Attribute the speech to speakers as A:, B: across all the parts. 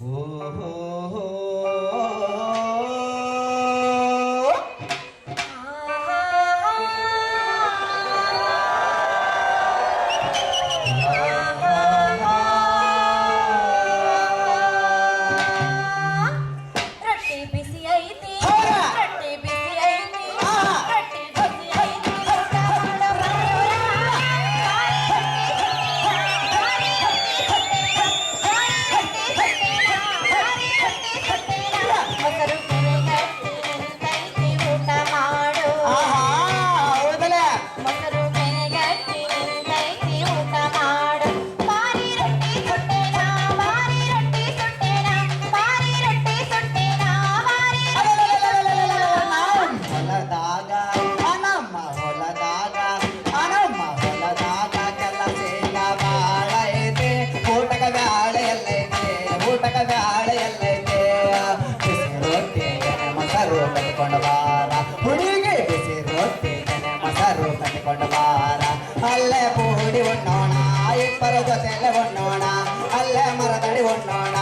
A: 哦。ಅಲ್ಲೇ ಬೂಡಿ ಉಣ್ಣೋಣ ಇಬ್ಬರ ಜೊತೆಯಲ್ಲೇ ಉಣ್ಣೋಣ ಅಲ್ಲೇ ಮರದಡಿ ಉಣ್ಣೋಣ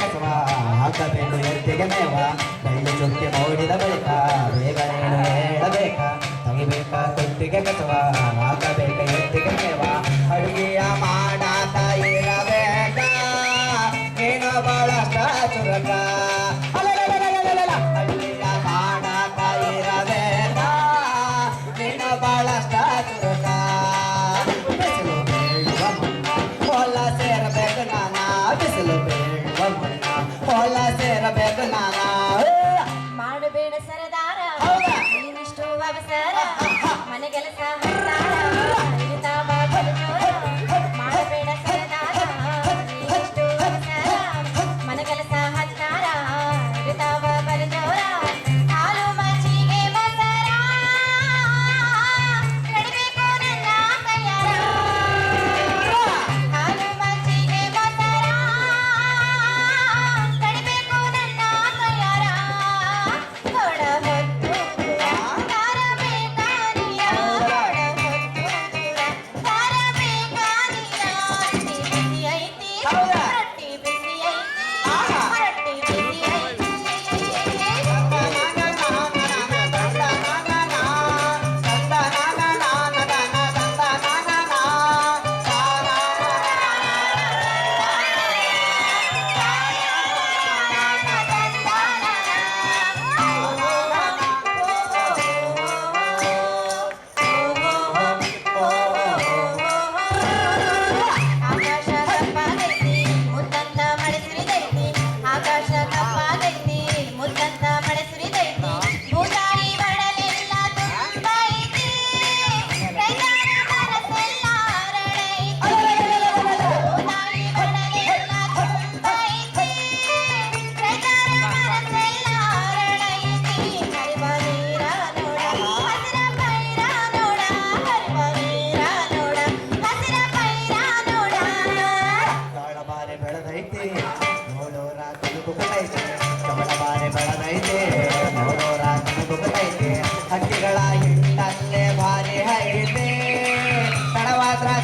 B: ಕಸವ ಹಾಕಬೇಕು ಎತ್ತಿಗೆ ಮೇವ. ಕೈಲು ಚುಕ್ಕೆ
A: ನೋಡಿದ ಬೇಕ ಬೇಗ ನೀನು ಹೇಳಬೇಕ ತೆಗಿಬೇಕ ಕೊಟ್ಟಿಗೆ ಕಸವ.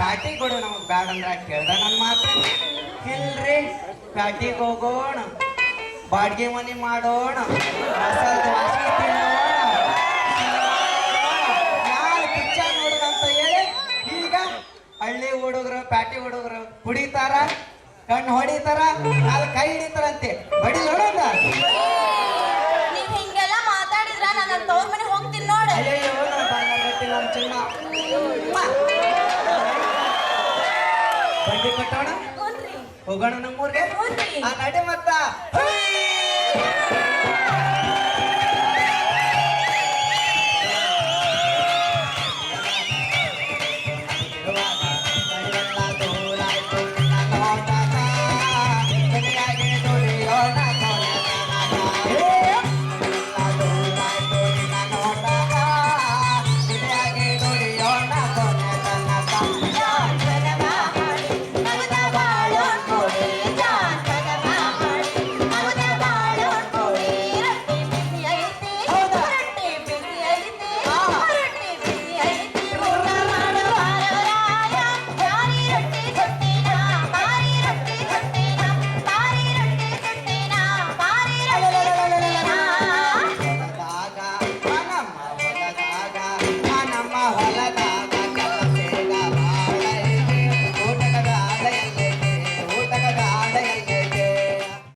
B: ಪ್ಯಾಟಿ ಕೊಡು ನಮಗ್ ಬ್ಯಾಡ ಅಂದ್ರೆ ಕೇಳ್ದ ನನ್ ಮಾತು. ಇಲ್ರಿ ಪ್ಯಾಟಿಗೆ ಹೋಗೋಣ. ಬಾಡ್ಗೆ ಮನೆ ಮಾಡೋಣ. ಮಸಾಲ ನಾಳೆ ಪಿಕ್ಚರ್ ನೋಡೋಣ ಅಂತ ಹೇಳಿ, ಈಗ ಹಳ್ಳಿ ಹುಡುಗರು, ಪ್ಯಾಟಿ ಹುಡುಗರು ಕುಡಿತಾರ, ಕಣ್ಣು ಹೊಡಿತಾರ ಅಲ್ಲಿ ಕೈ ಹಿಡಿತಾರಂತೆ. ಬಡಿ ನೋಡೋಣ
A: ನೀವ್ ಹಿಂಗೆಲ್ಲ ಮಾತಾಡಿದ್ರ
B: ನನ್ನ
A: ತವ್ರ
B: ಹೋಗೋಣ ನಮ್ಮೂರ್ಗೆ. ಆ ನಡೆ ಮತ್ತ!